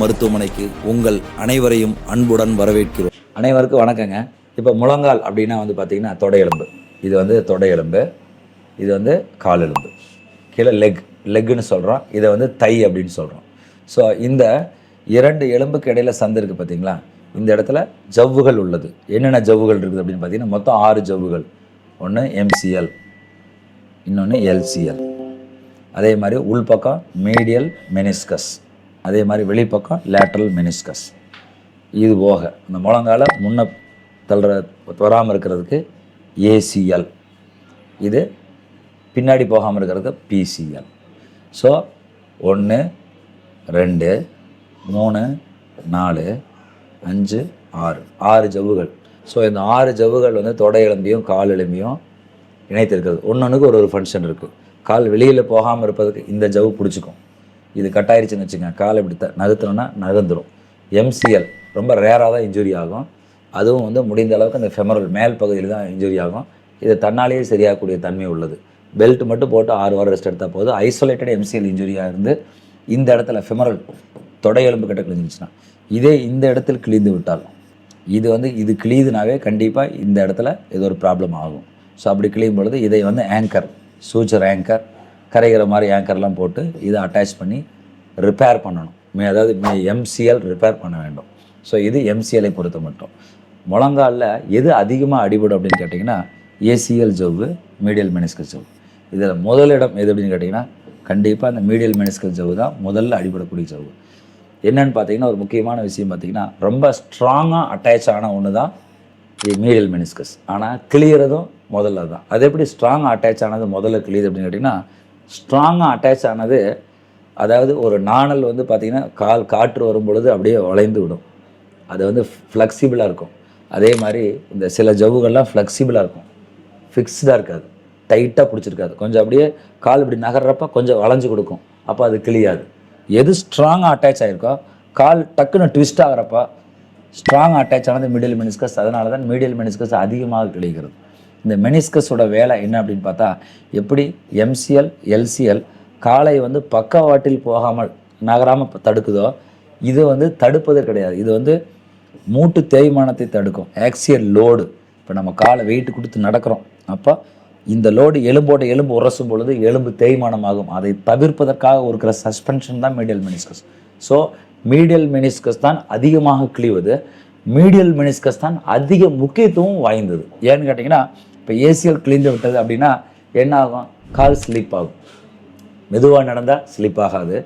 மருத்துவமனைக்கு உங்கள் அனைவரையும் அன்புடன் வரவேற்கிறோம். அனைவருக்கும் வணக்கங்க. இப்போ முழங்கால் அப்படின்னா வந்து பார்த்தீங்கன்னா தொடையெலும்பு இது வந்து தொடையெலும்பு இது வந்து கால் எலும்பு. கீழே லெக் லெக்குன்னு சொல்கிறோம் இதை வந்து தை அப்படின்னு சொல்கிறோம் ஸோ இந்த இரண்டு எலும்புக்கு இடையில சந்து இருக்குது பார்த்தீங்களா? இந்த இடத்துல ஜவ்வுகள் உள்ளது. என்னென்ன ஜவ்வுகள் இருக்குது அப்படின்னு பார்த்தீங்கன்னா மொத்தம் ஆறு ஜவ்வுகள். ஒன்று எம்சிஎல் இன்னொன்று எல்சிஎல் அதே மாதிரி உள்பக்கம் மீடியல் மெனிஸ்கஸ் அதே மாதிரி வெளிப்பக்கம் லேட்ரல் மெனிஸ்கஸ் இது போக இந்த முழங்கால முன்ன தள்ளுற வராமல் இருக்கிறதுக்கு ஏசிஎல் இது பின்னாடி போகாமல் இருக்கிறது பிசிஎல் ஸோ ஒன்று ரெண்டு மூணு நாலு அஞ்சு ஆறு. ஆறு ஜவ்வுகள். ஸோ இந்த ஆறு ஜவ்வுகள் வந்து தொடை எலும்பியும் கால் எலும்பியும் இணைத்திருக்கிறது ஒன்னொன்றுக்கு ஒரு ஒரு ஃபங்க்ஷன் இருக்குது கால் வெளியில் போகாமல் இருப்பதுக்கு இந்த ஜவ்வு பிடிச்சிக்கும். இது கட்டாயிருச்சுன்னு வச்சுங்க கால் இப்படி த நகர்த்தணும்னா நகர்ந்துடும் எம்சிஎல் ரொம்ப ரேராக தான் இன்ஜுரி ஆகும். அதுவும் வந்து முடிந்த அளவுக்கு அந்த ஃபெமரல் மேல் பகுதியில் தான் இன்ஜுரி ஆகும். இது தன்னாலேயே சரியாகக்கூடிய தன்மை உள்ளது. பெல்ட் மட்டும் போட்டு ஆறு வாரம் ரெஸ்ட் எடுத்தால் போதும். ஐசோலேட்டட் எம்சிஎல் இன்ஜுரியாக இருந்து இந்த இடத்துல ஃபெமரல் தொடை எலும்பு கிட்ட கிழிஞ்சிச்சுன்னா இதே இந்த இடத்தில் கிழிந்து விட்டால் இது வந்து இது கிழியுதுனாவே கண்டிப்பாக இந்த இடத்துல ஏதோ ஒரு ப்ராப்ளம் ஆகும். ஸோ அப்படி கிழியும் பொழுது இதை வந்து ஆங்கர் சூச்சர் ஆங்கர் கரைகிற மாதிரி ஏங்கர்லாம் போட்டு இதை அட்டாச் பண்ணி ரிப்பேர் பண்ணணும். மே அதாவது எம்சிஎல் ரிப்பேர் பண்ண வேண்டும். ஸோ இது எம்சிஎலை பொறுத்த மட்டும். முழங்காலில் எது அதிகமாக அடிபடும் அப்படின்னு கேட்டிங்கன்னா ஏசிஎல் ஜவ்வு மீடியல் மெனிஸ்கல் ஜவ்வு இதில் முதலிடம் எது அப்படின்னு கேட்டிங்கன்னா கண்டிப்பாக அந்த மீடியல் மெனிஸ்கல் ஜவ்வு தான் முதல்ல அடிபடக்கூடிய ஜவ்வு என்னன்னு பார்த்தீங்கன்னா ஒரு முக்கியமான விஷயம் பார்த்தீங்கன்னா ரொம்ப ஸ்ட்ராங்காக அட்டாச் ஆன ஒன்று தான் இது மீடியல் மெனிஸ்கஸ் ஆனால் கிளியறதும் முதல்ல தான். அது எப்படி ஸ்ட்ராங்காக அட்டாச் ஆனது முதல்ல கிளியுது அப்படின்னு கேட்டிங்கன்னா ஸ்ட்ராங்காக அட்டாச் ஆனது அதாவது ஒரு நாணல் வந்து பார்த்திங்கன்னா கால் காற்று வரும் பொழுது அப்படியே வளைந்து விடும். அது வந்து ஃப்ளெக்சிபிளாக இருக்கும். அதே மாதிரி இந்த சில ஜவ்வுகள்லாம் ஃப்ளெக்சிபிளாக இருக்கும். ஃபிக்ஸ்டாக இருக்காது. டைட்டாக பிடிச்சிருக்காது. கொஞ்சம் அப்படியே கால் இப்படி நகர்றப்ப கொஞ்சம் வளைஞ்சு கொடுக்கும். அப்போ அது கிளியாது எது ஸ்ட்ராங்காக அட்டாச் ஆகிருக்கோ கால் டக்குன்னு ட்விஸ்ட் ஆகிறப்ப ஸ்ட்ராங் அட்டாச் ஆனது மீடியல் மெனிஸ்கஸ் அதனால தான் மீடியல் மெனிஸ்கஸ் அதிகமாக கிழிக்கிறது இந்த மெனிஸ்கஸோட வேலை என்ன அப்படின்னு பார்த்தா எப்படி எம்சிஎல் எல்சிஎல் காலை வந்து பக்கவாட்டில் போகாமல் நகராமல் தடுக்குதோ இது வந்து தடுப்பது கிடையாது. இது வந்து மூட்டு தேய்மானத்தை தடுக்கும். Axial load. இப்போ நம்ம காலை வெயிட் கொடுத்து நடக்கிறோம். அப்போ இந்த லோடு எலும்போட எலும்பு உரசும் பொழுது எலும்பு தேய்மானமாகும். அதை தவிர்ப்பதற்காக இருக்கிற சஸ்பென்ஷன் தான் medial meniscus so medial meniscus தான் அதிகமாக கிழிவது. மீடியல் மெனிஸ்கஸ் தான் அதிக முக்கியத்துவம் வாய்ந்தது. ஏன்னு கேட்டிங்கன்னா இப்போ ஏசியல் கிழிந்து விட்டது அப்படின்னா என்ன ஆகும்? கால் ஸ்லிப் ஆகும். மெதுவாக நடந்தால் ஸ்லிப் ஆகாது.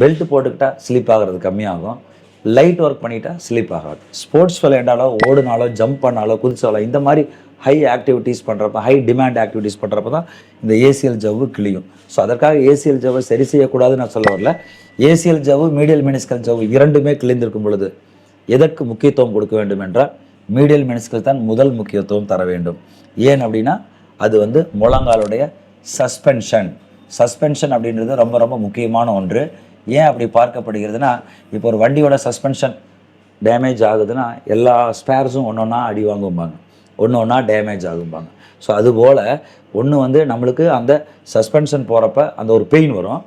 பெல்ட் போட்டுக்கிட்டால் ஸ்லிப் ஆகிறது கம்மியாகும். லைட் ஒர்க் பண்ணிட்டா ஸ்லிப் ஆகாது. ஸ்போர்ட்ஸ் விளையாண்டாலோ ஓடுனாலோ ஜம்ப் பண்ணாலோ குதிச்சாலோ இந்த மாதிரி ஹை ஆக்டிவிட்டீஸ் பண்ணுறப்ப ஹை டிமாண்ட் ஆக்டிவிட்டீஸ் பண்ணுறப்ப தான் இந்த ஏசிஎல் ஜவ்வு கிழியும். ஸோ அதற்காக ஏசிஎல் ஜவ்வை சரி செய்யக்கூடாதுன்னு நான் சொல்ல வரல. ஏசிஎல் ஜவ்வு மீடியல் மினிஸ்கல் ஜவ்வு இரண்டுமே கிழிந்திருக்கும் பொழுது எதற்கு முக்கியத்துவம் கொடுக்க வேண்டும் என்றால் மீடியல் மெனிஸ்கல் தான் முதல் முக்கியத்துவம் தர வேண்டும். ஏன் அப்படின்னா அது வந்து முழங்காலுடைய சஸ்பென்ஷன் சஸ்பென்ஷன் அப்படின்றது ரொம்ப ரொம்ப முக்கியமான ஒன்று. ஏன் அப்படி பார்க்கப்படுகிறதுனா இப்போ ஒரு வண்டியோட சஸ்பென்ஷன் டேமேஜ் ஆகுதுன்னா எல்லா ஸ்பேர்ஸும் ஒன்று ஒன்றா அடி வாங்கும்பாங்க. ஒன்று ஒன்றா டேமேஜ் ஆகும்பாங்க. ஸோ அதுபோல் ஒன்று வந்து நம்மளுக்கு அந்த சஸ்பென்ஷன் போகிறப்ப அந்த ஒரு பெயின் வரும்.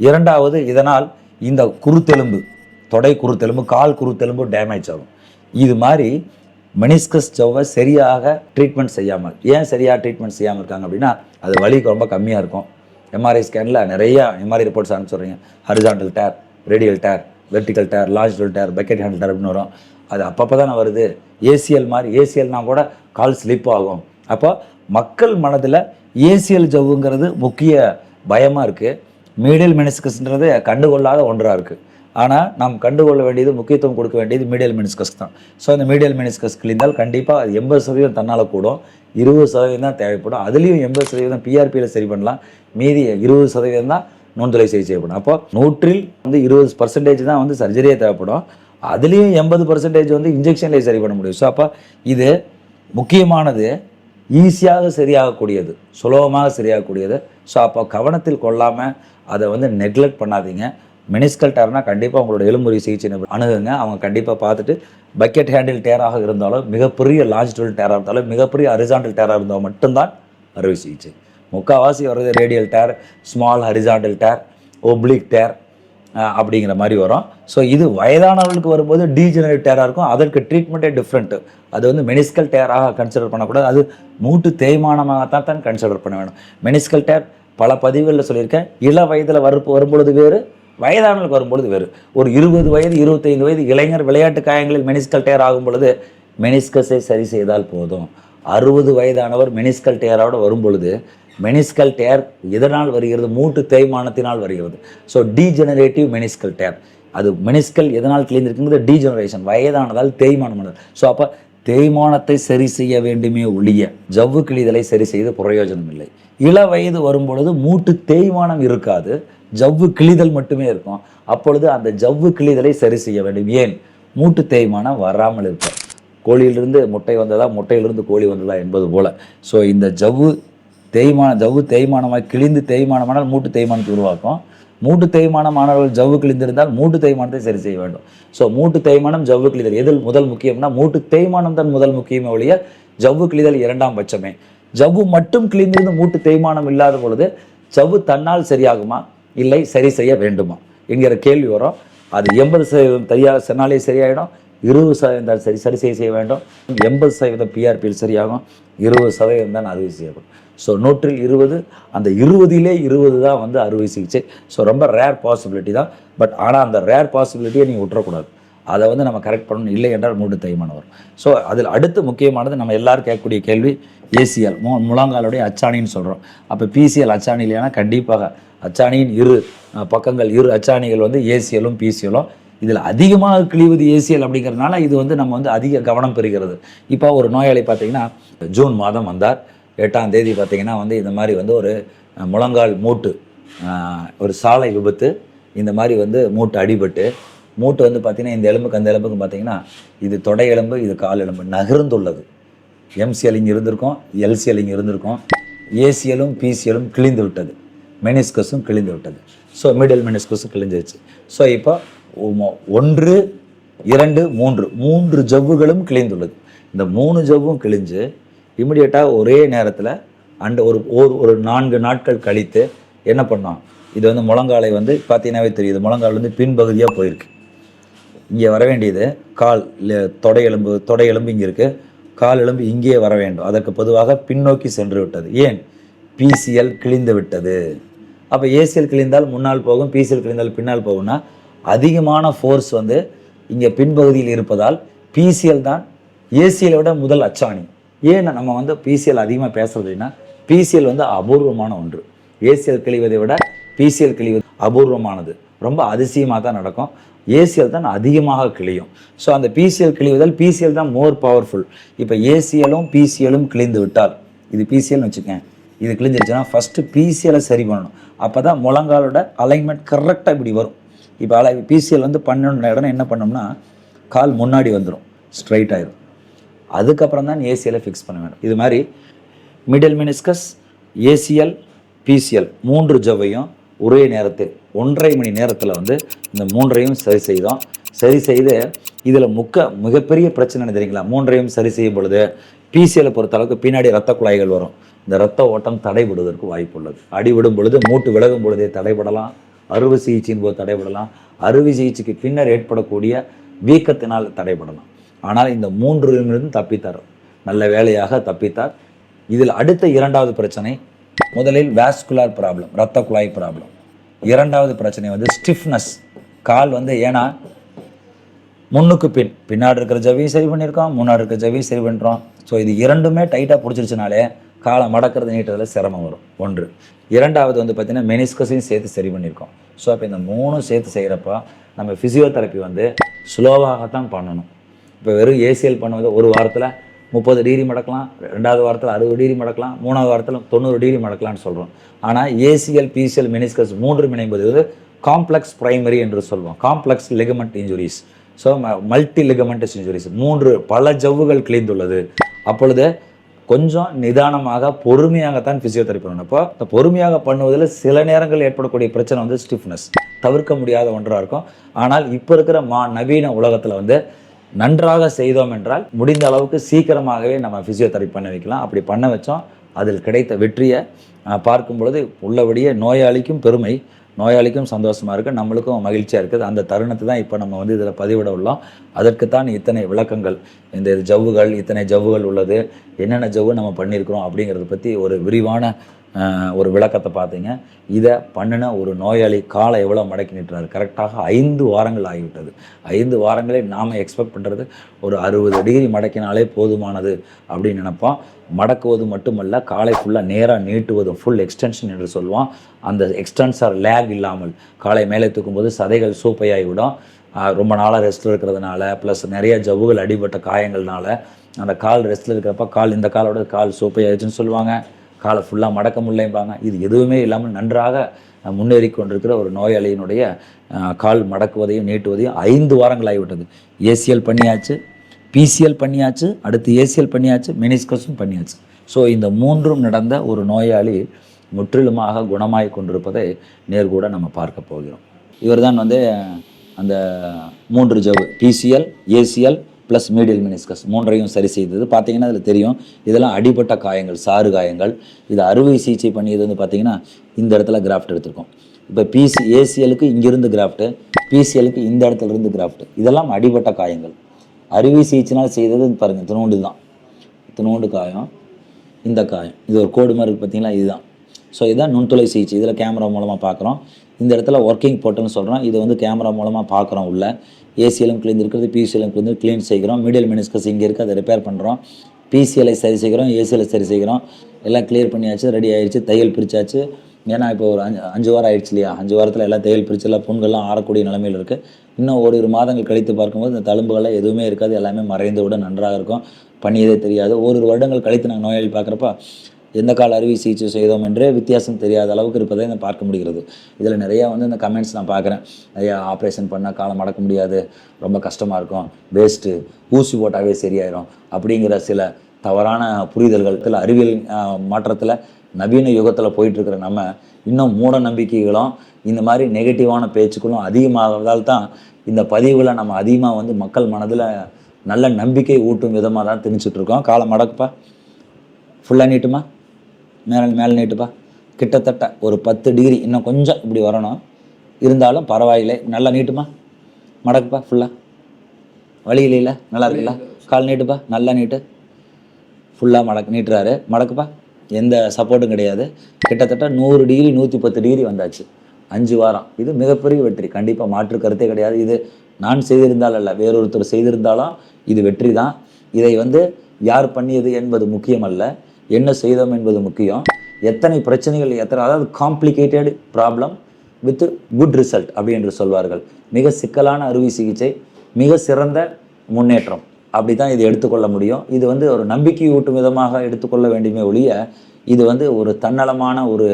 இரண்டாவது இதனால் இந்த குருத்தெலும்பு தொடை குருத்தெலும்பு கால் குருத்தெலும்பு டேமேஜ் ஆகும். இது மாதிரி மெனிஸ்கஸ் ஜவ்வை சரியாக ட்ரீட்மெண்ட் செய்யாமல் ஏன் சரியாக ட்ரீட்மெண்ட் செய்யாமல் இருக்காங்க அப்படின்னா அது வலி ரொம்ப கம்மியாக இருக்கும். எம்ஆர்ஐ ஸ்கேனில் நிறைய MRI reports அனுப்பிச்சுட்றீங்க horizontal tear radial tear vertical tear logical tear bucket handle tear அப்படின்னு வரும். அது அப்பப்போ தானே வருது. ஏசிஎல் மாதிரி ஏசிஎல்னால் கூட கால் ஸ்லிப் ஆகும். அப்போ மக்கள் மனதில் ஏசிஎல் ஜவ்வுங்கிறது முக்கிய பயமாக இருக்குது மீடியல் மெனிஸ்கஸ்ன்றது கண்டுகொள்ளாத ஒன்றாக இருக்குது ஆனால் நாம் கண்டுகொள்ள வேண்டியது முக்கியத்துவம் கொடுக்க வேண்டியது மீடியல் மெனிஸ்கஸ் தான். ஸோ அந்த மீடியல் மினிஸ்கஸ் கிழிந்தால் கண்டிப்பாக அது எண்பது சதவீதம் தன்னால் கூடும். இருபது சதவீதம் தான் தேவைப்படும். அதுலேயும் எண்பது சதவீதம் பிஆர்பியில் சரி பண்ணலாம். மீதி இருபது சதவீதம் தான் நுண்துளை சிகிச்சை செய்யப்படும். அப்போ நூற்றில் வந்து இருபது பர்சன்டேஜ் தான் வந்து சர்ஜரியே தேவைப்படும். அதுலேயும் எண்பது பர்சன்டேஜ் வந்து இன்ஜெக்ஷன்லேயே சரி பண்ண முடியும். ஸோ அப்போ இது முக்கியமானது ஈஸியாக சரியாகக்கூடியது சுலபமாக சரியாகக்கூடியது. ஸோ அப்போ கவனத்தில் கொள்ளாமல் அதை வந்து நெக்லெக்ட் பண்ணாதீங்க. மெனிஸ்கல் டேர்னா கண்டிப்பாக உங்களோட எலும்புரி சிகிச்சை அணுகுங்க. அவங்க கண்டிப்பாக பார்த்துட்டு பக்கெட் ஹேண்டில் டேராக இருந்தாலும் மிகப்பெரிய லாஞ்சிடல் டேராக இருந்தாலும் மிகப்பெரிய அரிசாண்டல் டேராக இருந்தால் மட்டும்தான் அறுவை சிகிச்சை. முக்கால்வாசி வர்றது radial tear small horizontal tear oblique tear அப்படிங்கிற மாதிரி வரும். ஸோ இது வயதானவர்களுக்கு வரும்போது டீஜெனரேட் டேராக இருக்கும். அதற்கு ட்ரீட்மெண்ட்டே டிஃப்ரெண்ட்டு அது வந்து மெனிஸ்கல் டேராக கன்சிடர் பண்ணக்கூடாது. அது மூட்டு தேய்மானமாகத்தான் தான் கன்சிடர் பண்ண வேணும். மெனிஸ்கல் டேர் பல பதிவுகளில் சொல்லியிருக்கேன். இள வயதில் வரு வரும்பொழுது வேறு வயதானவர்களுக்கு வரும்பொழுது வேறு. ஒரு இருபது வயது இருபத்தைந்து வயது இளைஞர் விளையாட்டு காயங்களில் மெனிஸ்கல் டேர் ஆகும் பொழுது மெனிஸ்கஸை சரி செய்தால் போதும். அறுபது வயதானவர் மெனிஸ்கல் டேரோட வரும்பொழுது மெனிஸ்கல் டேர் எதனால் வருகிறது? மூட்டு தேய்மானத்தினால் வருகிறது. ஸோ டீஜெனரேட்டிவ் மெனிஸ்கல் டேர் அது மெனிஸ்கல் எதனால் கிழிந்திருக்குங்கிறது? டீஜெனரேஷன் வயதானதால் தேய்மானம் ஸோ அப்போ தேய்மானத்தை சரி செய்ய வேண்டுமே ஒழிய ஜவ்வு கிழிதலை சரி செய்து பிரயோஜனம் இல்லை இள வயது வரும்பொழுது மூட்டு தேய்மானம் இருக்காது. ஜவ்வு கிழிதல் மட்டுமே இருக்கும். அப்பொழுது அந்த ஜவ்வு கிழிதலை சரி செய்ய வேண்டும். ஏன்? மூட்டு தேய்மானம் வராமல் இருக்கும் கோழியிலிருந்து முட்டை வந்ததா? முட்டையிலிருந்து கோழி வந்ததா என்பது போல. ஸோ இந்த ஜவ்வு தேய்மான ஜவ்வு தேய்மானமாக கிழிந்து தேய்மானமானால் மூட்டு தேய்மானத்தை உருவாக்கும். மூட்டு தேய்மானமானவர்கள் ஜவ்வு கிழிந்திருந்தால் மூட்டு தேய்மானத்தை சரி செய்ய வேண்டும். ஸோ மூட்டு தேய்மானம் ஜவ்வு கிழிதல் எதில் முதல் முக்கியம்னா மூட்டு தேய்மானம் தான் முதல் முக்கியமே ஒழிய ஜவ்வு கிழிதல் இரண்டாம் பட்சமே. ஜவ்வு மட்டும் கிழிந்திருந்து மூட்டு தேய்மானம் இல்லாத பொழுது ஜவ்வு தன்னால் சரியாகுமா? இல்லை சரி செய்ய வேண்டுமா? என்கிற கேள்வி வரும். அது எண்பது சதவீதம் சரியாக சொன்னாலே சரியாயிடும். இருபது சதவீதம் சரி சரி செய்ய செய்ய வேண்டும். எண்பது சதவீதம் பிஆர்பியில் சரியாகும். இருபது சதவீதம் தான் அறுவை செய்யப்படும் ஸோ நூற்றில் இருபது அந்த இருபதிலே இருபது தான் வந்து அறுவை சிகிச்சை. ஸோ ரொம்ப ரேர் பாசிபிலிட்டி தான். பட் ஆனால் அந்த ரேர் பாசிபிலிட்டியை நீங்கள் விட்டுறக்கூடாது. அதை வந்து நம்ம கரெக்ட் பண்ணணும். இல்லை என்றால் மூட்டு தேய்மானம் வரும். ஸோ அதில் அடுத்து முக்கியமானது நம்ம எல்லாரும் கேட்கக்கூடிய கேள்வி ஏசிஎல் மு முழங்காலுடைய அச்சாணின்னு சொல்கிறோம் அப்போ பிசிஎல் அச்சாணி இல்லைன்னா கண்டிப்பாக அச்சாணியின் இரு பக்கங்கள் இரு அச்சாணிகள் வந்து ஏசியலும் பிசியலும். இதில் அதிகமாக கிழிவது ஏசியல் அப்படிங்கிறதுனால இது வந்து நம்ம வந்து அதிக கவனம் பெறுகிறது. இப்போ ஒரு நோயாளி பார்த்தீங்கன்னா ஜூன் மாதம் வந்தார். எட்டாம் தேதி பார்த்தீங்கன்னா வந்து இந்த மாதிரி வந்து ஒரு முழங்கால் மூட்டு ஒரு சாலை விபத்து இந்த மாதிரி வந்து மூட்டு அடிபட்டு மூட்டு வந்து பார்த்திங்கன்னா இந்த எலும்புக்கு அந்த எலும்புக்கு பார்த்தீங்கன்னா இது தொடை எலும்பு இது கால் எலும்பு நகர்ந்துள்ளது. எம்சிஎல் இங்கே இருந்திருக்கும் எல்சிஎல் இங்கே இருந்திருக்கும். ஏசியலும் பிசிஎலும் கிழிந்து விட்டது. மெனிஸ்கஸும் கிழிந்து விட்டது. ஸோ மிடில் மெனிஸ்கஸும் கிழிஞ்சிருச்சு. ஸோ இப்போ ஒன்று இரண்டு மூன்று மூன்று ஜவ்வுகளும் கிழிந்துள்ளது. இந்த மூணு ஜவ்வும் கிழிஞ்சு இமிடியேட்டாக ஒரே நேரத்தில் அண்ட் ஒரு ஒரு ஒரு நான்கு நாட்கள் கழித்து என்ன பண்ணோம்? இது வந்து முழங்காலை வந்து பார்த்தீங்கன்னாவே தெரியுது. முழங்கால் வந்து பின்பகுதியாக போயிருக்கு. இங்கே வர வேண்டியது கால் தொடையெலும்பு தொடை எலும்பு தொடை எலும்பு இங்கே இருக்குது கால் எலும்பு இங்கேயே வர வேண்டும். அதற்கு பொதுவாக பின்னோக்கி சென்று விட்டது. ஏன்? பிசிஎல் கிழிந்து விட்டது. அப்போ ஏசிஎல் கிழிந்தால் முன்னால் போகும் பிசிஎல் கிழிந்தால் பின்னால் போகும்னா அதிகமான ஃபோர்ஸ் வந்து இங்கே பின்பகுதியில் இருப்பதால் பிசிஎல் தான் ஏசிஎலை விட முதல் அச்சாணி ஏன் நம்ம வந்து பிசிஎல் அதிகமாக பேசுறதுன்னா பிசிஎல் வந்து அபூர்வமான ஒன்று ஏசிஎல் கிழிவதை விட பிசிஎல் கிழிவது அபூர்வமானது ரொம்ப அதிசயமாக தான் நடக்கும் ஏசிஎல் தான் அதிகமாக கிழியும் ஸோ அந்த பிசிஎல் கிழிவதால் பிசிஎல் தான் மோர் பவர்ஃபுல் இப்போ ஏசிஎலும் பிசிஎலும் கிழிந்து விட்டால் இது பிசிஎல்னு வச்சுக்கேன் இது கிழிஞ்சிருச்சுன்னா ஃபஸ்ட்டு பிசிஎலை சரி பண்ணணும் அப்போ தான் முழங்காலோட அலைன்மெண்ட் கரெக்டாக இப்படி வரும். இப்போ அலை பிசிஎல் வந்து பண்ணணும் இடம் என்ன பண்ணோம்னா கால் முன்னாடி வந்துடும் ஸ்ட்ரைட் ஆயிரும். அதுக்கப்புறம் தான் ஏசியில் ஃபிக்ஸ் பண்ண வேண்டும். இது மாதிரி மிடில் மினிஸ்கஸ் ஏசிஎல் பிசிஎல் மூன்று ஜவ்வையும் ஒரே நேரத்தில் ஒன்றரை மணி நேரத்தில் வந்து இந்த மூன்றையும் சரி செய்தோம். சரி செய்து இதில் முக்க மிகப்பெரிய பிரச்சனை தெரியுங்களா? மூன்றையும் சரி செய்யும் பொழுது பிசிஎலை பொறுத்தளவுக்கு பின்னாடி ரத்த குழாய்கள் வரும். இந்த ரத்த ஓட்டம் தடைபடுவதற்கு வாய்ப்பு உள்ளது அடிவிடும் பொழுது மூட்டு விலகும் பொழுதே தடைபடலாம். அறுவை சிகிச்சையின் போது தடைபடலாம். அறுவை சிகிச்சைக்கு பின்னர் ஏற்படக்கூடிய வீக்கத்தினால் தடைபடலாம். ஆனால் இந்த மூன்று தப்பித்தார். நல்ல வேலையாக தப்பித்தார். இதில் அடுத்த இரண்டாவது பிரச்சனை முதலில் வேஸ்குலார் ப்ராப்ளம் இரத்த குழாய் ப்ராப்ளம் இரண்டாவது பிரச்சனை வந்து ஸ்டிஃப்னஸ் கால் வந்து ஏன்னா முன்னுக்கு பின் பின்னாடி இருக்கிற ஜவியும் சரி பண்ணியிருக்கோம் முன்னாடி இருக்கிற ஜவியும் சரி பண்ணுறோம் ஸோ இது இரண்டுமே டைட்டாக பிடிச்சிருச்சுனாலே காலை மடக்கிறது நீட்டுறதுல சிரமம் வரும். ஒன்று. இரண்டாவது வந்து பார்த்திங்கன்னா மெனிஸ்கஸையும் சேர்த்து சரி பண்ணியிருக்கோம். ஸோ அப்போ இந்த மூணும் சேர்த்து செய்கிறப்ப நம்ம ஃபிசியோதெரப்பி வந்து ஸ்லோவாகத்தான் பண்ணணும். இப்போ வெறும் ஏசிஎல் பண்ணுவது ஒரு வாரத்தில் முப்பது டிகிரி மடக்கலாம் ரெண்டாவது வாரத்தில் அறுபது டிகிரி மடக்கலாம் மூணாவது வாரத்தில் தொண்ணூறு டிகிரி மடக்கலாம்னு சொல்கிறோம் ஆனால் ஏசிஎல் பிசிஎல் மெனிஸ்கஸ் மூன்று இணைப்பது வந்து காம்ப்ளெக்ஸ் பிரைமரி என்று சொல்லுவோம் complex ligament injuries so multi ligamentous injuries மூன்று பல ஜவ்வுகள் கிழிந்துள்ளது. அப்பொழுது கொஞ்சம் நிதானமாக பொறுமையாகத்தான் ஃபிசியோதெரப்பி பண்ணணும். அப்போ இந்த பொறுமையாக பண்ணுவதில் சில நேரங்கள் ஏற்படக்கூடிய பிரச்சனை வந்து ஸ்டிஃப்னஸ் தவிர்க்க முடியாத ஒன்றாக இருக்கும். ஆனால் இப்போ இருக்கிற மா நவீன உலகத்தில் வந்து நன்றாக செய்தோம் என்றால் முடிந்த அளவுக்கு சீக்கிரமாகவே நம்ம ஃபிசியோதெரப்பி பண்ண வைக்கலாம். அப்படி பண்ண வச்சோம். அதில் கிடைத்த வெற்றியை பார்க்கும் பொழுது உள்ளபடியே நோயாளிக்கும் பெருமை. நோயாளிக்கும் சந்தோஷமாக இருக்குது நம்மளுக்கும் மகிழ்ச்சியாக இருக்குது அந்த தருணத்தை தான் இப்போ நம்ம வந்து இதில் பதிவிட உள்ளோம். அதற்குத்தான் இத்தனை விளக்கங்கள் இந்த ஜவ்வுகள் இத்தனை ஜவ்வுகள் உள்ளது என்னென்ன ஜவ்வு நம்ம பண்ணியிருக்கிறோம் அப்படிங்கிறத பற்றி ஒரு விரிவான ஒரு விளக்கத்தை பார்த்தீங்க. இதை பண்ணின ஒரு நோயாளி காலை எவ்வளோ மடக்கி நிட்டுறாரு? கரெக்டாக ஐந்து வாரங்கள் ஆகிவிட்டது. ஐந்து வாரங்களே நாம் எக்ஸ்பெக்ட் பண்ணுறது ஒரு அறுபது டிகிரி மடக்கினாலே போதுமானது அப்படின்னு நினைப்போம். மடக்குவது மட்டுமல்ல காலை ஃபுல்லாக நேராக நீட்டுவதும் ஃபுல் எக்ஸ்டென்ஷன் என்று சொல்லுவோம் அந்த எக்ஸ்டென்சர் லேக் இல்லாமல் காலை மேலே தூக்கும்போது சதைகள் சூப்பையாகிவிடும். ரொம்ப நாளாக ரெஸ்ட்டில் இருக்கிறதுனால ப்ளஸ் நிறைய ஜவ்வுகள் அடிபட்ட காயங்கள்னால அந்த கால் ரெஸ்ட்டில் இருக்கிறப்ப கால் இந்த காலோட கால் சூப்பையாயிடுச்சுன்னு சொல்லுவாங்க. காலை ஃபுல்லாக மடக்க முடியலைம்பாங்க. இது எதுவுமே இல்லாமல் நன்றாக முன்னேறி கொண்டிருக்கிற ஒரு நோயாளியினுடைய கால் மடக்குவதையும் நீட்டுவதையும் ஐந்து வாரங்கள் ஆகிவிட்டது ஏசிஎல் பண்ணியாச்சு பிசிஎல் பண்ணியாச்சு அடுத்து ஏசிஎல் பண்ணியாச்சு மெனிஸ்கஸும் பண்ணியாச்சு. ஸோ இந்த மூன்றும் நடந்த ஒரு நோயாளி முற்றிலுமாக குணமாய் கொண்டிருப்பதை நேர்கூட நம்ம பார்க்க போகிறோம். இவர்தான் வந்து அந்த மூன்று ஜவு PCL ACL plus medial meniscus மூன்றையும் சரி செய்தது. பார்த்தீங்கன்னா அதில் தெரியும் இதெல்லாம் அடிபட்ட காயங்கள் சாறு காயங்கள். இது அறுவை சிகிச்சை பண்ணியது வந்து பார்த்தீங்கன்னா இந்த இடத்துல கிராஃப்ட் எடுத்திருக்கோம். இப்போ பிசி ஏசிஎலுக்கு இங்கிருந்து கிராஃப்ட்டு பிசிஎலுக்கு இந்த இடத்துல இருந்து கிராஃப்ட் இதெல்லாம் அடிபட்ட காயங்கள். அறுவை சிகிச்சைனால் செய்தது பாருங்கள் துணூண்டு தான். துணூண்டு காயம் இந்த காயம். இது ஒரு கோடு மாதிரி பார்த்தீங்களா இதுதான். ஸோ இதுதான் நுண்துளை சிகிச்சை. இதில் கேமரா மூலமாக பார்க்குறோம். இந்த இடத்துல ஒர்க்கிங் போட்டோன்னு சொல்கிறோம் இது வந்து கேமரா மூலமாக பார்க்குறோம் உள்ள. ஏசிஎலும் கிளீன் இருக்கிறது பிசிஎலும் கிளீன் க்ளீன் செய்கிறோம். மீடியல் மினிஸ்கஸ் இங்கே இருக்குது அதை ரிப்பேர் பண்ணுறோம் பிசிஎலை சரி செய்கிறோம் ஏசிஎலை சரி செய்கிறோம். எல்லாம் கிளியர் பண்ணியாச்சு ரெடி ஆயிடுச்சு தையல் பிரித்தாச்சு ஏன்னா இப்போ ஒரு அஞ்சு அஞ்சு வாரம் ஆயிடுச்சு இல்லையா? அஞ்சு வாரத்தில் எல்லாம் தையல் பிரிச்சு எல்லாம் புண்கள்லாம் ஆறக்கூடிய நிலமையில் இருக்குது இன்னும் ஒரு ஒரு மாதங்கள் கழித்து பார்க்கும்போது இந்த தழும்புகள்லாம் எதுவுமே இருக்காது எல்லாமே மறைந்து விட நன்றாக இருக்கும். பண்ணியதே தெரியாது. ஒரு வருடங்கள் கழித்து நாங்கள் நோயாளி பார்க்குறப்ப எந்த கால அறுவை சிகிச்சை செய்தோம் என்றே வித்தியாசம் தெரியாத அளவுக்கு இருப்பதை நான் பார்க்க முடிகிறது. இதில் நிறையா வந்து இந்த கமெண்ட்ஸ் நான் பார்க்குறேன். நிறையா ஆப்ரேஷன் பண்ணால் காலம் மடக்க முடியாது ரொம்ப கஷ்டமாக இருக்கும் வேஸ்ட்டு ஊசி போட்டாவே சரியாயிரும் அப்படிங்கிற சில தவறான புரிதல்களத்தில் அறிவியல் மாற்றத்தில் நவீன யுகத்தில் போயிட்டுருக்கிற நம்ம இன்னும் மூட நம்பிக்கைகளும் இந்த மாதிரி நெகட்டிவான பேச்சுக்களும் அதிகமாகிறதால் தான் இந்த பதிவில் நம்ம அதிகமாக வந்து மக்கள் மனதில் நல்ல நம்பிக்கை ஊட்டும் விதமாக தான் திணிச்சிட்ருக்கோம் காலம் மடக்குப்பா. ஃபுல்லாக நீட்டுமா? மேலே மேலே நீட்டுப்பா கிட்டத்தட்ட ஒரு பத்து டிகிரி இன்னும் கொஞ்சம் இப்படி வரணும். இருந்தாலும் பரவாயில்லை. நல்லா நீட்டுமா மடக்குப்பா ஃபுல்லாக வழி இல்லைல்ல? நல்லா இருக்குல்ல? கால் நீட்டுப்பா நல்லா நீட்டு ஃபுல்லாக மடக்கு நீட்டுறாரு. மடக்குப்பா எந்த சப்போர்ட்டும் கிடையாது. கிட்டத்தட்ட நூறு டிகிரி நூற்றி பத்து டிகிரி வந்தாச்சு. அஞ்சு வாரம். இது மிகப்பெரிய வெற்றி. கண்டிப்பாக மாற்று கருத்தே கிடையாது. இது நான் செய்திருந்தால் அல்ல வேறொருத்தர் செய்திருந்தாலும் இது வெற்றி தான் இதை வந்து யார் பண்ணியது என்பது முக்கியம் அல்ல. என்ன செய்தோம் என்பது முக்கியம். எத்தனை பிரச்சனைகள் எத்தனை அதாவது complicated problem with good result அப்படி என்று சொல்வார்கள். மிக சிக்கலான அறுவை சிகிச்சை மிக சிறந்த முன்னேற்றம். அப்படி தான் இதை எடுத்துக்கொள்ள முடியும். இது வந்து ஒரு நம்பிக்கை ஊட்டும் விதமாக எடுத்துக்கொள்ள வேண்டுமே ஒழிய இது வந்து ஒரு தன்னலமான ஒரு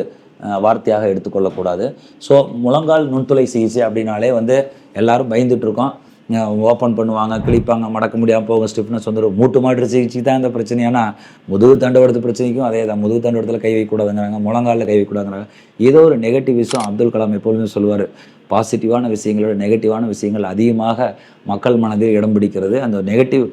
வார்த்தையாக எடுத்துக்கொள்ளக்கூடாது. ஸோ முழங்கால் நுண்துளை சிகிச்சை அப்படின்னாலே வந்து எல்லாரும் பயந்துட்டுருக்கோம் இருக்கோம். ஓப்பன் பண்ணுவாங்க கிழிப்பாங்க மடக்க முடியாமல் போகும் ஸ்டிஃப்னஸ் வந்துடும் மூட்டு மாற்று சிகிச்சை தான் இந்த பிரச்சனை. ஏன்னா முதுகு தண்டவடத்து பிரச்சனைக்கும் அதே தான். முதுகு தண்டவடத்தில் கை வைக்கக்கூடாதுங்கிறாங்க முழங்காலில் கை வைக்கக்கூடாதுங்கிறாங்க. ஏதோ ஒரு நெகட்டிவ் விஷயம் அப்துல் கலாம் எப்பொழுதுமே சொல்லுவார். பாசிட்டிவான விஷயங்களோட நெகட்டிவான விஷயங்கள் அதிகமாக மக்கள் மனதில் இடம் பிடிக்கிறது. அந்த நெகட்டிவ்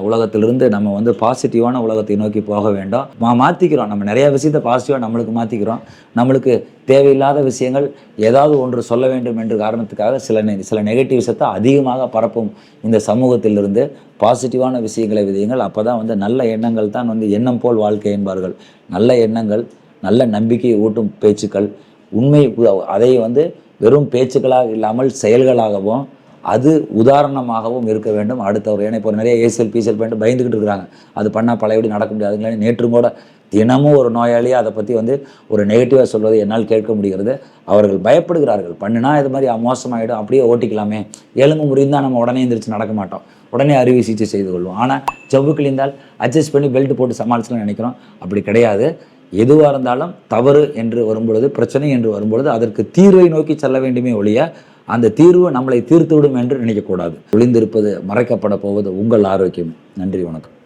உலகத்திலிருந்து நம்ம வந்து பாசிட்டிவான உலகத்தை நோக்கி போக வேண்டாம். மா மாற்றிக்கிறோம் நம்ம நிறைய விஷயத்தை பாசிட்டிவாக நம்மளுக்கு மாற்றிக்கிறோம் நம்மளுக்கு தேவையில்லாத விஷயங்கள் ஏதாவது ஒன்று சொல்ல வேண்டும் என்ற காரணத்துக்காக சில நெ- சில நெகட்டிவ் விஷயத்தை அதிகமாக பரப்பும் இந்த சமூகத்திலிருந்து பாசிட்டிவான விஷயங்களை விதையுங்கள். அப்போ தான் வந்து நல்ல எண்ணங்கள் தான் வந்து எண்ணம் போல் வாழ்க்கை என்பார்கள். நல்ல எண்ணங்கள் நல்ல நம்பிக்கை ஊட்டும் பேச்சுக்கள் உண்மை அதை வந்து வெறும் பேச்சுக்களாக இல்லாமல் செயல்களாகவும் அது உதாரணமாகவும் இருக்க வேண்டும். அடுத்தவர் ஏன்னா இப்போ நிறைய ஏசிஎல் பிசிஎல் பண்ணிட்டு பயந்துக்கிட்டு இருக்கிறாங்க. அது பண்ணால் பழையபடி நடக்க முடியாதுங்களே நேற்றும் கூட தினமும் ஒரு நோயாளியாக அதை பற்றி வந்து ஒரு நெகட்டிவாக சொல்வதை என்னால் கேட்க முடிகிறது. அவர்கள் பயப்படுகிறார்கள். பண்ணுனா இது மாதிரி மோசமாயிடும். அப்படியே ஓட்டிக்கலாமே. எலும்பு முறிந்தால் நம்ம உடனே எந்திரிச்சு நடக்க மாட்டோம். உடனே அறுவை சிகிச்சை செய்து கொள்வோம். ஆனால் ஜவ்வு கிழிந்தால் அட்ஜஸ்ட் பண்ணி பெல்ட் போட்டு சமாளிச்சுலாம் நினைக்கிறோம். அப்படி கிடையாது. எதுவாக இருந்தாலும் தவறு என்று வரும்பொழுது பிரச்சனை என்று வரும்பொழுது அதற்கு தீர்வை நோக்கி செல்ல வேண்டுமே ஒழிய அந்த தீர்வு நம்மளை தீர்த்துவிடும் என்று நினைக்கக்கூடாது. ஒளிந்திருப்பது மறைக்கப்பட போவது உங்கள் ஆரோக்கியம். நன்றி வணக்கம்.